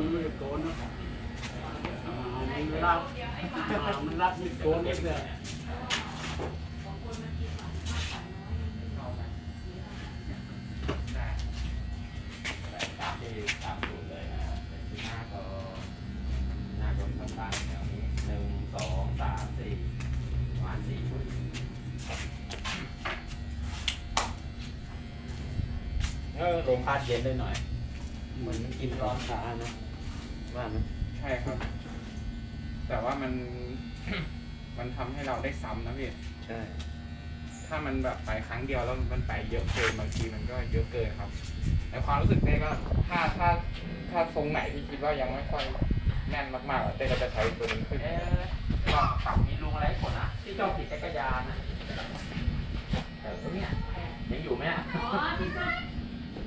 นไม่โกนนะมันรักอ่ามันรักไม่โกนเลยตามที่ตามสูตรเลยนะหน้าก็หน้าก็ต่างๆแถวนี้หนึ่งสองสามสี่ประมาณสี่ชุดเออลมพัดเย็นได้หน่อย เหมือนกินร้อนขานะ ว่าไหมใช่ครับ แต่ว่ามัน มันทำให้เราได้ซ้ำนะพี่ ใช่ ถ้ามันแบบไปครั้งเดียวแล้วมันไปเยอะเกินบางทีมันก็เยอะเกินครับ ในความรู้สึกเต้ก็ถ้าถ้าถ้าทรงไหนที่คิดว่ายังไม่ค่อยแน่นมากๆอะเต้ก็จะใช้ตัวนี้ขึ้นเอ๊ะก็ฝั่งมีลุงอะไรก่อนนะที่ชอบขี่จักรยานนะเออเนี่ยยังอยู่ไหมอะอ๋อที่ชอบ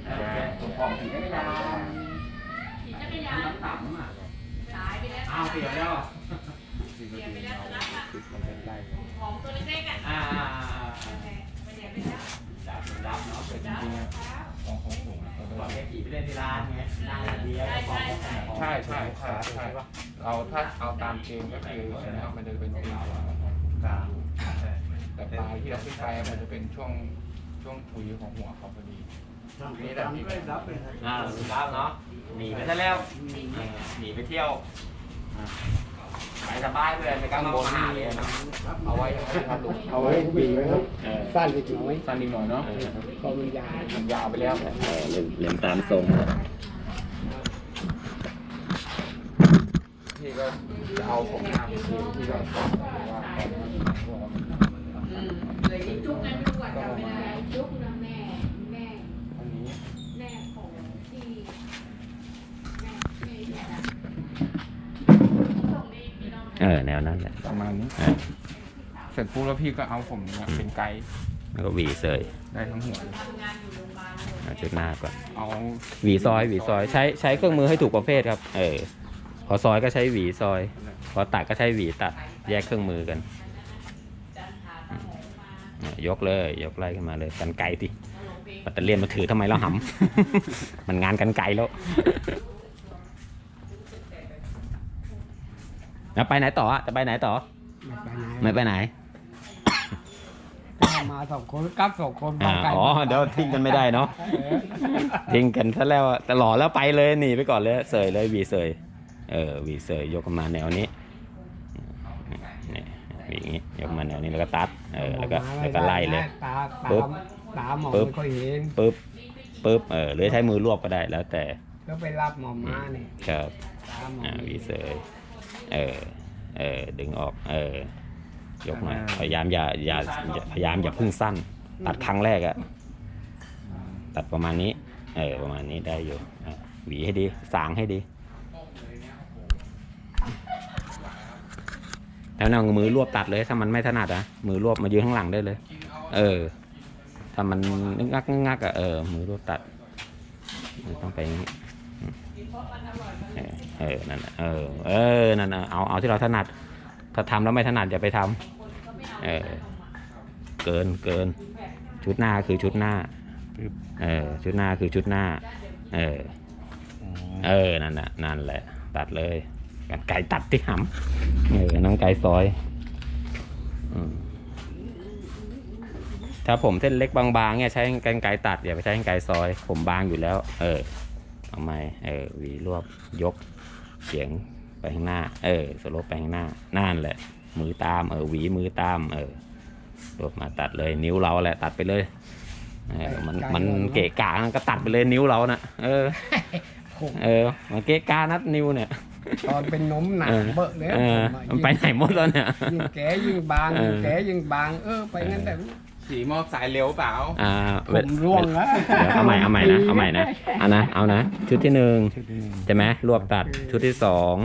เออผมของขี่จักรยานขี่จักร ยานน้ำต่ำอะตายไปแล้วอ้าวเปลี่ยนแล้วจริงๆเราคิดมันเป็นไล่ของตัวเล็กๆอะอ่าไปไหนไปแล้วดับดับเนาะแต่จริงๆอะของของผมอะเราก่อนต้องแค่ขี่ไปเล่นที่ร้านไงนั่งอย่างเดียวของของใช่ใช่ใช่ใช่เราถ้าเอาตามเกมก็คือนะครับมันจะเป็นปีกกลางแต่ปลายที่เราขึ้นไปมันจะเป็นช่วงช่วงคุยของหัวเขาพอดี นี่แหละที่ไม่รับเลยอ่ารับเนาะหนีไปซะแล้วเออหนีไปเที่ยวไปสบายเลยไปกำบนหาเลยเนาะเอาไว้ยังไงครับลุงเอาไว้บีไว้ครับเออสั้นอีกหน่อยสั้นอีกหน่อยเนาะเออก็มันยาวมันยาวไปแล้วเออเล่นเล่นตามทรงพี่ก็จะเอาผมหน้าไปคืนที่เราสอนว่าตอนนั้นพวกเราอืมเลยที่จุกนั้นไม่รู้ว่าจำไม่ได้จุกนะแม่ แม่ อันนี้ แม่ของที่แม่แม่เนี่ยนะส่งดีพี่น้ องเออแนวนั้นแหละประมาณนี้เออเสร็จปุ๊บแล้วพี่ก็เอาผมเนี่ยเป็นไกด์แล้วก็หวีเสยได้ทั้งหัวทำงานอยู่โรงพยาบาลเอาชุดหน้าก่อนเอาหวีซอยหวีซอยใช้ใช้เครื่องมือให้ถูกประเภทครับ เออพอซอยก็ใช้หวีซอย พอตัดก็ใช้หวีตัดแยกเครื่องมือกันจันทาสมองมาเนี่ยยกเลยยกไล่ขึ้นมาเลยกันไกลติตลกเองปัตเตอร์เลียนมาถือทำไมแล้วหำ มันงานกันไกลแล้ว แล้วไปไหนต่ออะจะไปไหนต่อ ไม่ไปไหนไม่ไปไหนถ้ามาสองคนกลับสองคนอ่าบางไก่อ๋อเดี๋ยวทิ้งกันไม่ได้เนาะทิ้งกันซะแล้วอะแต่หล่อแล้วไปเลยหนีไปก่อนเลยเสยเลยหวีเสยเออหวีเสยยกมาแนวนี้นี่หวีอย่างงี้ยกมาแนวนี้แล้วก็ตัดเออแล้วก็แล้วก็ไล่เลยตาปึ๊ตาบตาหมอปึ๊บ ไม่ค่อยเห็นปึ๊บปึ๊บเออหรือใช้มือรวบก็ได้แล้วแต่แล้วไปรับหมอมาเนี่ยครับตาหมออ่าหวีเสย เออ เออ ดึงออก เออ ยกหน่อย พยายามอย่าอย่าอย่าพยายามอย่าเพึ่งสั้น ตัดครั้งแรกอะตัดประมาณนี้ เออ ประมาณนี้ได้อยู่อะหวีให้ดี สางให้ดี แล้วนั่งมือรวบตัดเลย ถ้ามันไม่ถนัดอะมือรวบมายืนข้างหลังได้เลย เออ ถ้ามันนึกงักนึกงักอะเออ มือรวบตัดมันต้องไปอย่างนี้ เออ นั่นเออ เออ นั่นเอา เอาที่เราถนัด ถ้าทำแล้วไม่ถนัดอย่าไปทำเออ เกิน เกิน ชุดหน้าคือชุดหน้า เออ ชุดหน้าคือชุดหน้า เออ เออ นั่นน่ะ นั่นแหละ ตัดเลยกันไก่ตัดที่หำเออ น้องไก่ซอย ถ้าผมเส้นเล็กบางๆเนี่ยใช้กันไก่ตัดอย่าไปใช้กันไก่ซอย ผมบางอยู่แล้ว เออ ทำไมเออหวีรวบยกเสียงไปข้างหน้า เออสโลปไปข้างหน้านั่นแหละ มือตามเออหวีมือตามเออรวบมาตัดเลยนิ้วเราแหละตัดไปเลยเออมันมันเกะกะก็ตัดไปเลยนิ้วเรานะเออผมเออมันเกะกานัดนิ้วเนี่ยตอนเป็นนมหนาเออเบอะเลยเออผมอะมันไปไหนหมดแล้วเนี่ยยิ่งแก่ยิ่งบางเออยิ่งแก่ยิ่งบางเออไปงั้นแต่ ขี่มอสายเร็วเปล่าอ่าผเวมร่วงแล้วเดี๋ยวเอาใหม่เอาใหม่นะเอาใหม่นะเอานะเอานะชุดที่หนึ่งใช่ไหมรวบตัดชุดที่สอง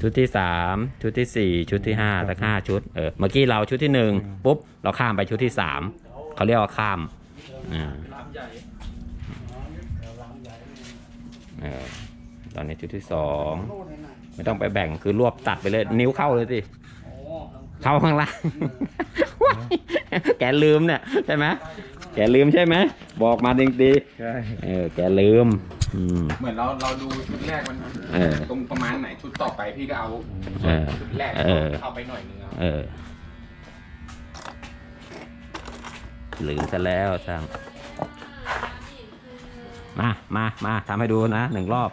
ชุดที่สามชุดที่สี่ชุดที่ห้าสักห้าชุดเออเมื่อกี้เราชุดที่หนึ่งปุ๊บเราข้ามไปชุดที่สามเขาเรียกว่าข้ามอ่าเออตอนนี้ชุดที่สองไม่ต้องไปแบ่งคือรวบตัดไปเลย นิ้วเข้าเลยสิเข้าข้างล่าง แกลืมเนี่ยใช่ไหมแกลืมใช่ไหมบอกมาจริงๆใช่เออแกลืมอืม เหมือนเราเราดูชุดแรกมันเออ ตรงประมาณไหนชุดต่อไปพี่ก็เอาเออ ชุดแรกเออเข้าไปหน่อยนึงครับเออลืมซะแล้วช่างมามามาทำให้ดูนะหนึ่งรอบ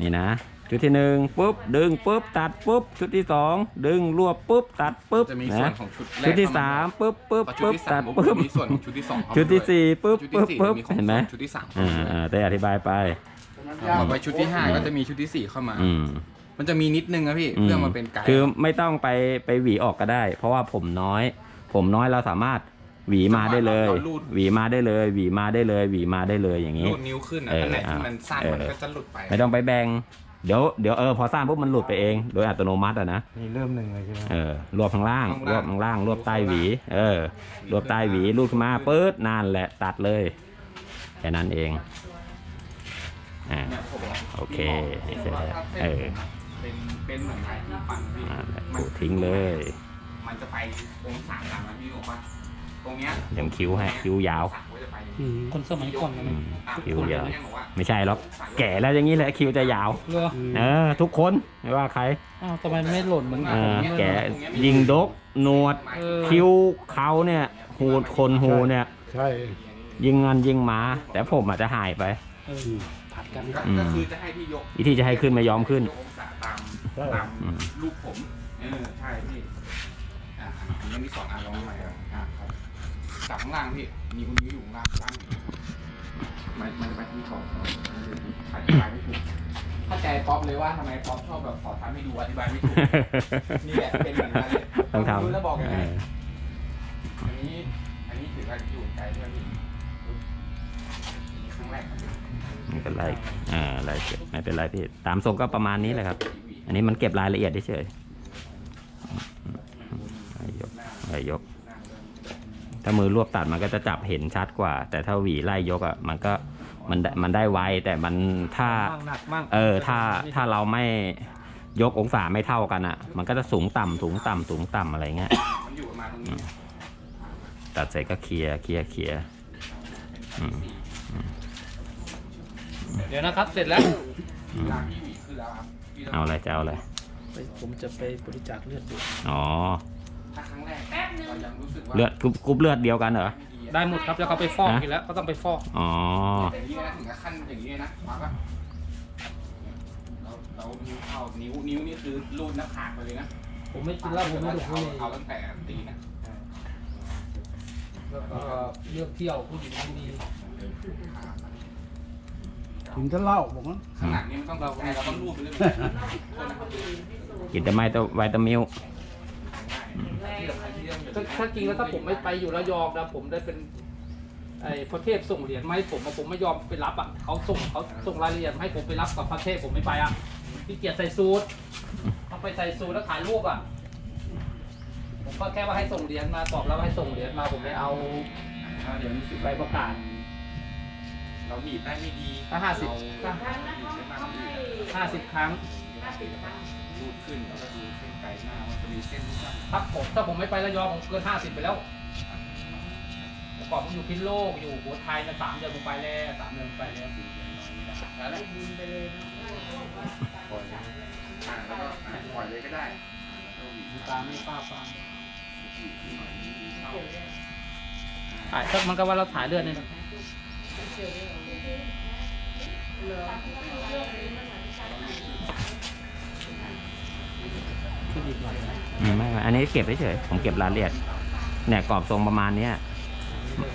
นี่นะ ชุดที่หนึ่งปุ๊บดึงปุ๊บตัดปุ๊บชุดที่สองดึงรวบปุ๊บตัดปุ๊บจะมีส่วนนะของชุดแรกชุดที่เข้สามปุ๊บปุ๊บพอชุดปุ๊บที่สาตัมดปุ๊บปุ๊บ มีส่วนของชุดที่สองเข้ามาชุดที่วยสี่ปุ๊บชุดปุ๊ที่บสี่ปุ๊บมีของเห็นไหม ชุดที่สามอ่าอ่าได้อธิบายไป ต่อไปชุดที่ห้าก็จะมีชุดที่สี่เข้ามา อืมมันจะมีนิดนึงนะพี่เพื่อมาเป็นไกด์คือไม่ต้องไปไปหวีออกก็ได้ เพราะว่าผมน้อย ผมน้อยเราสามารถหวีมาได้เลย หวีมาได้เลยหวีมาได้เลยหวีมาได้เลยอย่างนี้ รูดนิ้วขึ้นนะเอออันไหนที่มันสั้นเออ มันก็จะหลุดไป ไม่ต้องไปแบ่ง เดี๋ยวเดี๋ยวเออพอสร้างปุ๊บมันหลุดไปเอง โดยอัตโนมัติอะนะนี่เริ่มหนึ่งเลยใช่ไหม เออรวบข้างล่าง รวบข้างล่าง รวบใต้หวี เออ รวบใต้หวีรูดขึ้นมาปื๊ดนั่นแหละตัดเลยแค่นั้นเองอ่าเนี่ยผมบอกโอเคพี่เสร็จบอกแล้วถ้าเอเส้นอผมเป็นเป็นเหมือนไม้ที่ฟันพี่นั่นแหละมันปูทิ้งเลย มันจะไปองศาตามนั้นพี่บอกว่าตรง เนี้ยเดี๋ยวคิ้วให้คิ้วยาวองศก็จะไปคนสมัยก่อนนะอืมันมตามคิ้วยาวคนเนี่ยบอกว่าไม่ใช่หรอกแก่แล้วอย่างนี้แหละคิ้วจะยาวเหรอเออทุกคนไม่ว่าใครอ้าวทำไมไม่หล่นเหมือนเอผมอเนี่ยแก่ยิงดกหนวด เออคิ้วเขาเนี่ยหูดคนหูเนี่ย ใช่ยิงเงินยิงหมาแต่ผมอาจจะหายไป เออผัดกันก็อืม ก็คือจะให้พี่ยกวิธีจะให้ขึ้นไม่ยอมขึ้นยกองศาตามตามอืมรูปผมเออใช่พี่ อะอันนี้มีสองอันลองใหม่ครับอะครับจากข้างล่างพี่ มีคุณนิ้วอยู่ข้างล่างล่างมันมันจะไปที่ของอธิบายไม่ถูกเข้าใจป๊อปเลยว่าทำไมป๊อปชอบแบบขอทำให้ดูอธิบายไม่ถูก นี่แหละเป็นเหมือนกันเลยต้องไม่รู้ทำจะบอกยังไงอันนี้ อันนี้ถือว่าอยู่ไกลใช่ไหมพี่ครั้งแรกครับไม่เป็นไรอ่าอะไรไม่เป็นไรพี่ ตามทรงก็ประมาณนี้แหละครับ อันนี้มันเก็บรายละเอียดเฉยๆให้ ยกให้ยก ถ้ามือรวบตัดมันก็จะจับเห็นชัดกว่า แต่ถ้าหวีไล่ยกอะมันก็มันได้มันได้ไวแต่มันถ้ามั่งหนักมั่งเออถ้าถ้าเราไม่ยกองศาไม่เท่ากันอะ มันก็จะสูงต่ำสูงต่ำสูงต่ำอะไรเงี้ยมันอยู่ประมาณตรงนี้ตัดเสร็จก็เคลียร์เคลียร์เคลียร์อืมเดี๋ยวนะครับ เสร็จแล้วอืมเวลาพี่หวีขึ้นแล้วครับพี่ต้งเอาอะไรจะเอาอะไรไปผมจะไปบริจาคเลือดดูอ๋อถ้าครั้งแรก เรายังรู้สึกว่าเลือดกรุ๊ปกรุ๊ปเลือดเดียวกันเหรอ ได้หมดครับแล้วเขาไปฟอกฮะอีกแล้วก็ต้องไปฟอกอ๋ออย่างนี้นะถึงกับขั้นอย่างนี้นะมาปะเราเรานิ้วเข้านิ้วนิ้วนี่คือรูดหน้าผากไปเลยนะผมไม่กินเหล้าผมไม่ดูดบุเอาหรี่เอาตั้งแต่ตีนนะแล้วก็เลือกเที่ยวผู้หญิงไม่ดีถึงจะเล่าผมว่าขนาดนี้มันต้องเราเราต้องรูดไปเรื่อยๆกินแต่ไม่ตัวไวตามิล ถ้าถ้าจริงแล้วถ้าผมไม่ไปอยู่ระยองนะผมได้เป็นไอ้พระเทพส่งเหรียญมาให้ผมอะผมไม่ยอมไปรับอะเขาส่งเขาส่งรายละเอียดมาให้ผมไปรับกับพระเทพผมไม่ไปอะพี่เกียรติใส่สูทเขาไปใส่สูทแล้วถ่ายรูปอะผมก็แค่ว่าให้ส่งเหรียญมาตอบแล้วว่าให้ส่งเหรียญมาผมไม่เอาเดี๋ยวนี้สิใบประกาศ เราบีบได้ไม่ดีถ้า50 เรถ้าครั้งนั้นเขาเขาให้ห้าสิบครั้ง ห้าสิบครั้ง รูดขึ้นแล้วก็ดูเส้นไกลหน้ามันจะมีเส้นที่สั้นถ้าผมถ้าผมไม่ไประยองผมเกินห้าสิบไปแล้วเมื่อก่อนผมอยู่พิษณุโลกอยู่หัวไทยนะสามเดือนผมไปแล้วสามเดือนผมไปแล้วแล้วแหละบุญไปเลยนะปล่อยอะแล้วก็อะปล่อยเลยก็ได้แล้วก็บีบตามไม่ป้าฟังบีบขึ้นหน่อยบีบเข้าถ่ายก็มันก็ว่าเราถ่ายเลือดนี่นะขึ้นอีกหน่ อยนะอืมไม่ไม่อันนี้เก็บเฉยๆผมเก็บรายละเอียดเนี่ยกรอบทรงประมาณเนี้ย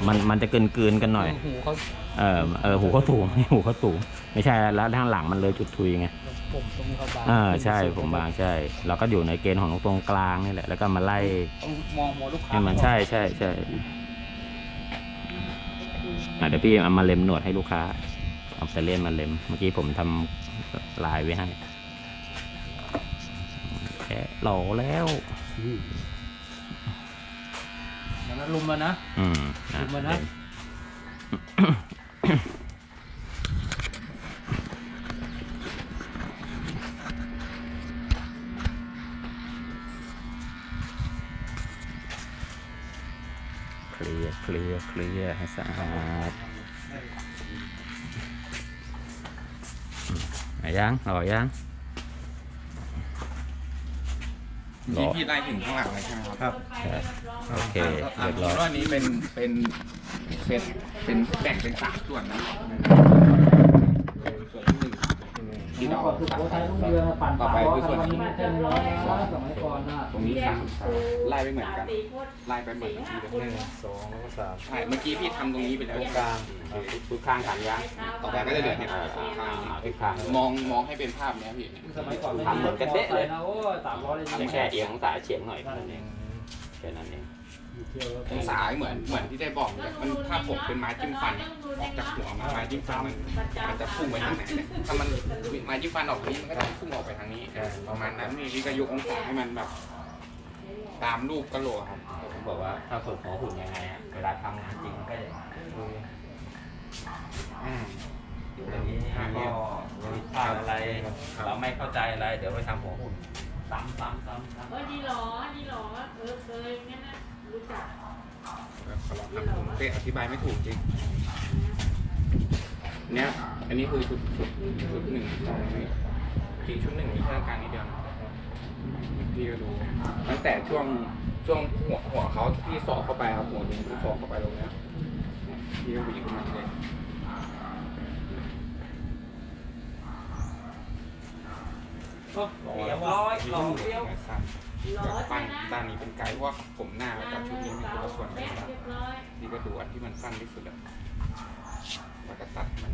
มันมันจะเกินกืนๆกันหน่อย หูเขาเออเออหูเขาสูง หูเขาสูงไม่ใช่แล้วทางหลังมันเลยจุดทุยไงผมตรงนี้เขาบางเออใช่ผมบางใช่เราก็อยู่ในเกณฑ์ของตรงกลางนี่แหละแล้วก็มาไล่ต้องมองหัวลูกค้าให้มันใช่ใช่ใช่อะเดี๋ยวพี่เอามาเล็มหนวดให้ลูกค้าเอาแต่เล่นมาเล็มเมื่อกี้ผมทำลายไว้ให้แค่ หล่อแล้วอย่างนั้นลุมมานะ อืมอะดูมานะเล็มเคลียร์เคลียร์เคลียร์ให้สะอาดหายังหล่อยัง หรอพี่พี่ไล่ถึงข้างหลังเลยใช่ไหมครับโอเคอ่าเรียบร้อยว่านี้เป็นเป็นเป็นเป็นแบ่งเป็นสามส่วนนะส่วนที่หนึ่ง ที่เราสุโขทัยรุ่งเรืองปั่นต่อไปคือส่วนนี้นี้ไม่ใช่น้อยนะสมัยก่อนนะตรงนี้สามไล่ไปเหมือนกัน ไล่ไปเหมือนเมื่อกี้เลยหนึ่งสองแล้วก็สามใช่ เมื่อกี้พี่ทำตรงนี้ไปแล้วกลางทุกข้างขันยังต่อไปก็จะเหลือเนี่ยข้างทุกข้างมองมองให้เป็นภาพเนี้ยพี่สมัยก่อนไม่ทำเหมือนกันเด๊ะเลยนะโอ้ยสามร้อยเลยทำแค่เอียงองศาเฉียงหน่อยแค่นั้นเองแค่นั้นเองเที่ยวแล้วองศาเหมือนเหมือนที่ได้บอกเลยมันถ้าผมเป็นไม้จิ้มฟันออกจากหัวมาไม้จิ้มฟันมันมันจะพุ่งไปทางไหนเนี่ยถ้ามันไม้จิ้มฟันออกทางนี้มันก็จะพุ่งออกไปทางนี้เออประมาณนั้นนี่พี่ก็ยกองศาให้มันแบบ ตามรูปกะโหลกครับ ผมบอกว่าถ้าฝึกหัวหุ่นยังไงอะเวลาทำงานจริงมันก็อย่างนั้นอืมอยู่ในนี้ก็มีพลาดอะไร เราไม่เข้าใจอะไร เดี๋ยวไปทำหัวหุ่นซ้ำซ้ำซ้ำซ้ำ เออดีหรอดีหรอเออเคยงั้นนะ รู้จักขอลองทำผมเต้อธิบายไม่ถูกจริงเนี้ยอันนี้คือชุดชุดชุดหนึ่งจริงชุดหนึ่งมีแค่กางนิดเดียวพี่ก็ดูตั้งแต่ช่วงช่วงหัวหัวเขาที่สอกเข้าไปครับหัวตรงที่สอกเข้าไปตรงเนี้ยพี่ก็หวีขึ้นมาเลยเรียบร้อยลอเลี้ยว สั้นหรอปั้นด้านนี้เป็นไกด์เพราะว่าผมหน้ากับชุดนี้มันคนละส่วนกันเรีนะยบร้อยพี่ก็ดูอันที่มันสั้นที่สุดอะแล้วก็ตัดมัน